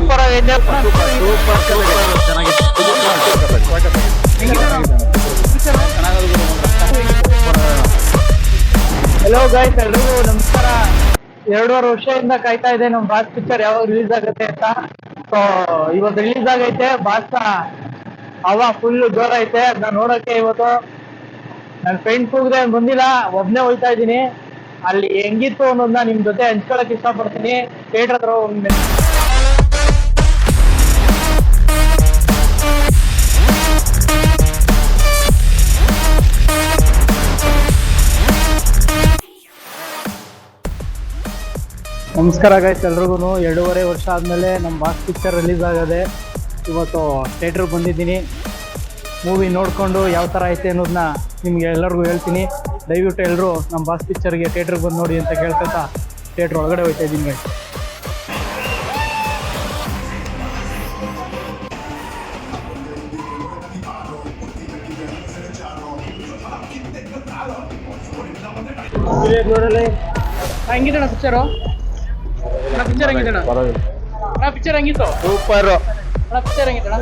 Super super hello guys ಎಲ್ರಿಗೂ ನಮಸ್ಕಾರ. ಎರಡೂವರೆ ವರ್ಷದಿಂದ ಕಾಯ್ತಾ ಇದೆ ನಮ್ಮ ಬಾಸ್ ಪಿಕ್ಚರ್ ಯಾವಾಗ ರಿಲೀಸ್ ಆಗುತ್ತೆ ಅಂತ. ಸೊ ಇವತ್ತು ರಿಲೀಸ್ ಆಗೈತೆ. ಬಾಸ್ ಅವಾ ಫುಲ್ ಜೋರ್ ಐತೆ. ಅದನ್ನ ನೋಡಕ್ಕೆ ಇವತ್ತು ನನ್ನ ಫ್ರೆಂಡ್ ಕೂಗ್ದೆ ಬಂದಿಲ್ಲ. ಒಬ್ನೇ ಹೋಯ್ತಾ ಇದ್ದೀನಿ. ಅಲ್ಲಿ ಹೆಂಗಿತ್ತು ಅನ್ನೋದನ್ನ ನಿಮ್ ಜೊತೆ ಹಂಚ್ಕೊಳಕ್ ಇಷ್ಟಪಡ್ತೀನಿ. ಥಿಯೇಟರ್ ಹತ್ರ ನಮಸ್ಕಾರ ಗೈಸ್ ಎಲ್ರಿಗೂ ಎರಡೂವರೆ ವರ್ಷ ಆದಮೇಲೆ ನಮ್ಮ ಬಾಸ್ ಪಿಕ್ಚರ್ ರಿಲೀಸ್ ಆಗದೆ ಇವತ್ತು ಥಿಯೇಟ್ರಿಗೆ ಬಂದಿದ್ದೀನಿ. ಮೂವಿ ನೋಡಿಕೊಂಡು ಯಾವ ಥರ ಐತೆ ಅನ್ನೋದನ್ನ ನಿಮ್ಗೆ ಎಲ್ಲರಿಗೂ ಹೇಳ್ತೀನಿ. ದಯವಿಟ್ಟು ಎಲ್ಲರೂ ನಮ್ಮ ಬಾಸ್ ಪಿಕ್ಚರ್ಗೆ ಥಿಯೇಟ್ರಿಗೆ ಬಂದು ನೋಡಿ ಅಂತ ಕೇಳ್ಕೊತಾ ಥಿಯೇಟ್ರ್ ಒಳಗಡೆ ಹೋಗ್ತಾ ಇದ್ದೀನಿ ಗೈಸ್ ಹೆಂಗಿದಣ ಪಿಕ್ಚರು ಅಣ್ಣ ಪಿಕ್ಚರ್ ಹೆಂಗಿದಣ ಅಣ್ಣ? ಪಿಕ್ಚರ್ ಹೆಂಗಿತ್ತು? ಸೂಪರ್. ಅಣ್ಣ ಪಿಕ್ಚರ್ ಹೆಂಗಿದಣ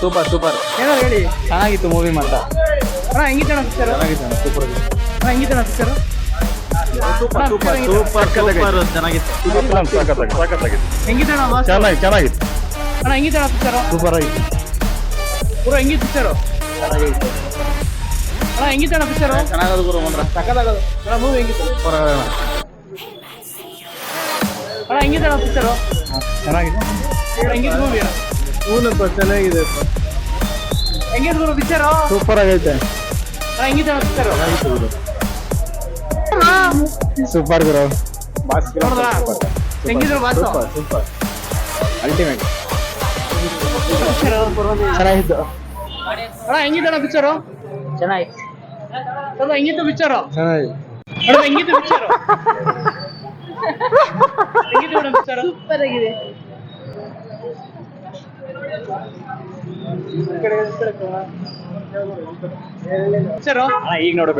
ಸೂಪರ್ ಸೂಪರ್. ಏನೋ ಹೇಳಿ. ಚೆನ್ನಾಗಿತ್ತು ಮೂವಿ ಮಾತ್ರ. ಅಣ್ಣ ಹೆಂಗಿದ್ದಣ ಪಿಕ್ಚರ್ ಚೆನ್ನಾಗಿತ್ತು ಸೂಪರ್ ಅಣ್ಣ ಹೆಂಗಿದ್ದಣ picture super super super super ಚೆನ್ನಾಗಿತ್ತು. ಹೆಂಗಿದ್ದಣ ಬಾಸ್ ಚೆನ್ನಾಗಿ ಚೆನ್ನಾಗಿತ್ತು. ಅಣ್ಣ ಹೆಂಗಿದ್ದಣ ಪಿಕ್ಚರು ಸೂಪರ್ ಆಗಿತ್ತು. ಪೂರ ಹೆಂಗಿತ್ತು ಪಿಕ್ಚರು ಅಣ್ಣ ಹೆಂಗಿದ್ದಣ ಪಿಕ್ಚರು ಚೆನ್ನಾಗದು ಗುರು ಸಕ್ಕದಾಗದು ಅಣ್ಣ ಮೂವಿ ಹೆಂಗಿತ್ತು? ಸೂಪರ್ ಅಣ್ಣ ಆಫೀಸರು ಚೆನ್ನಾಗಿದೆ. ಹೆಂಗಿದ್ದು ಮೂವಿ ಹೂನಪ್ಪ ಚೆನ್ನಾಗಿದೆ ಹೆಂಗಿದ್ದು ಗುರು ಪಿಕ್ಚರು ಸೂಪರ್ ಆಗೈತೆ. ಹೆಂಗಿದ್ದಾರೆ ಆಫೀಸರು ಸೂಪರ್ ಗುರು. ಬಾಸ್ ನೋಡಿದ್ರಾ? ಹೆಂಗಿದ್ರು ಬಾಸು. Super super. ಅಲ್ಟಿಮೇಟ್ ಚೆನ್ನಾಗಿತ್ತು. ಅಣ್ಣ ಹೆಂಗಿದ್ದಣ ಪಿಕ್ಚರು ಚೆನ್ನಾಗಿತ್ತು. ಹೆಂಗಿತ್ತು ಪಿಕ್ಚರು ಚೆನ್ನಾಗಿ. ಹೆಂಗಿತ್ತು ಪಿಕ್ಚರು ಸೂಪರ್ ಆಗಿದೆ ಈಗ ನೋಡೋ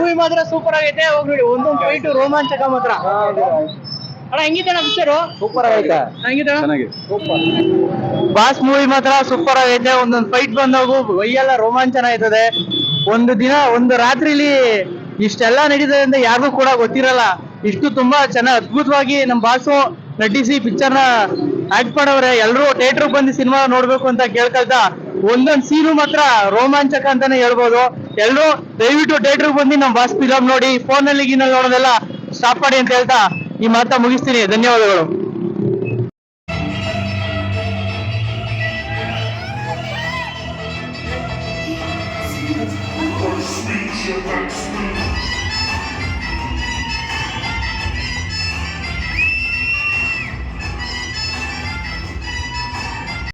ಮೂವಿ ಮಾತ್ರ ಸೂಪರ್ ಆಗೈತೆ. ಹೋಗ್ ನೋಡಿ ಒಂದೊಂದು ಫೈಟ್ ರೋಮಾಂಚಕ ಮಾತ್ರ. ಅಣ್ಣ ಪಿಕ್ಚರು ಸೂಪರ್ ಆಗೈತೆ. ಬಾಸ್ ಮೂವಿ ಮಾತ್ರ ಸೂಪರ್ ಆಗೈತೆ. ಒಂದೊಂದು ಫೈಟ್ ಬಂದಾಗು ವೈಯೆಲ್ಲ ರೋಮಾಂಚನ ಆಯ್ತದೆ. ಒಂದು ದಿನ ಒಂದು ರಾತ್ರಿಲಿ ಇಷ್ಟೆಲ್ಲ ನಡೀತದೆ ಅಂತ ಯಾರಿಗೂ ಕೂಡ ಗೊತ್ತಿರಲ್ಲ. ಇಷ್ಟು ತುಂಬಾ ಚೆನ್ನಾಗಿ ಅದ್ಭುತವಾಗಿ ನಮ್ಮ ಬಾಸು ನಟಿಸಿ ನ ಆಕ್ಟ್ ಮಾಡವ್ರೆ. ಎಲ್ಲರೂ ಥಿಯೇಟರ್ ಬಂದು ಸಿನಿಮಾ ನೋಡ್ಬೇಕು ಅಂತ ಕೇಳ್ಕಲ್ತ ಒಂದೊಂದ್ ಸೀನು ಮಾತ್ರ ರೋಮಾಂಚಕ ಅಂತಾನೆ ಹೇಳ್ಬೋದು. ಎಲ್ಲರೂ ದಯವಿಟ್ಟು ಥಿಯೇಟರ್ ಬಂದು ನಮ್ಮ ಬಾಸ್ ಫಿಲಮ್ ನೋಡಿ ಫೋನ್ನಲ್ಲಿ ಗೀನಲ್ಲಿ ನೋಡೋದೆಲ್ಲ ಸ್ಟಾಪ್ ಮಾಡಿ ಅಂತ ಹೇಳ್ತಾ ಈ ಮಾತಾ ಮುಗಿಸ್ತೀನಿ. ಧನ್ಯವಾದಗಳು.